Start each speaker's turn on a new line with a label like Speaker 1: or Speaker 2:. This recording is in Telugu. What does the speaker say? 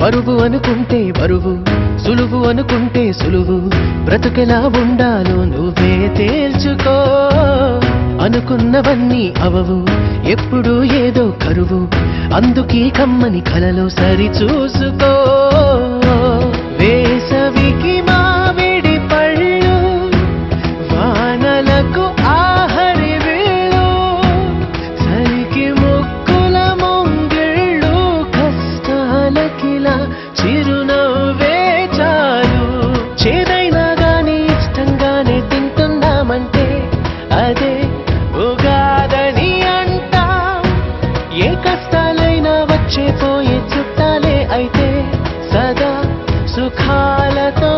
Speaker 1: బరువు అనుకుంటే బరువు సులువు అనుకుంటే సులువు. బ్రతుకెలా ఉండాలో నువ్వే తేల్చుకో. అనుకున్నవన్నీ అవవు ఎప్పుడు ఏదో కరువు. అందుకీ కమ్మని కలలో సరి చూసుకో. అదే ఉగాదని అంటా. ఏ కష్టాలైనా వచ్చే పోయే చుట్టాలే అయితే సదా సుఖాలతో